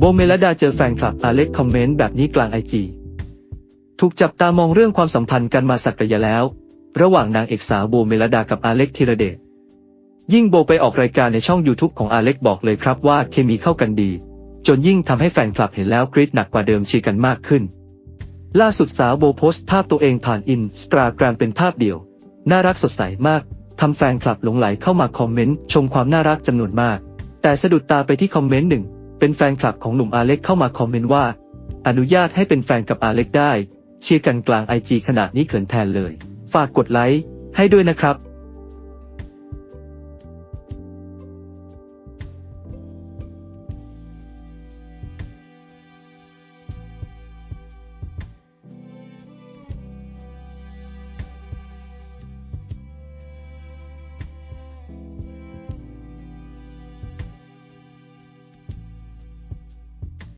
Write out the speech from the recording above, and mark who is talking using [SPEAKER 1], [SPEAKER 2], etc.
[SPEAKER 1] โบเมลดาเจอแฟนคลับอาเล็กคอมเมนต์แบบนี้กลางไอจีถูกจับตามองเรื่องความสัมพันธ์กันมาสักระยะแล้ว ระหว่างนางเอกสาวโบเมลดากับอาเล็กธีรเดชยิ่งโบไปออกรายการในช่อง YouTube ของอาเล็กบอกเลยครับว่าเคมีเข้ากันดี จนยิ่งทำให้แฟนคลับเห็นแล้วกรี๊ดหนักกว่าเดิมเชียร์กันมากขึ้น ล่าสุดสาวโบโพสต์ภาพตัวเองผ่านอินสตาแกรมเป็นภาพเดี่ยว น่ารักสดใสมากทำแฟนคลับหลงไหลเข้ามาคอมเมนต์ชมความน่ารักจำนวนมาก แต่สะดุดตาไปที่คอมเมนต์หนึ่ง เป็นแฟนคลับของหนุ่มอาเล็กเข้ามาคอมเมนต์ว่า อนุญาตให้เป็นแฟนกับอาเล็กได้ เชียร์กันกลางไอจีขนาดนี้เขินแทนเลย ฝากกดไลค์ให้ด้วยนะครับ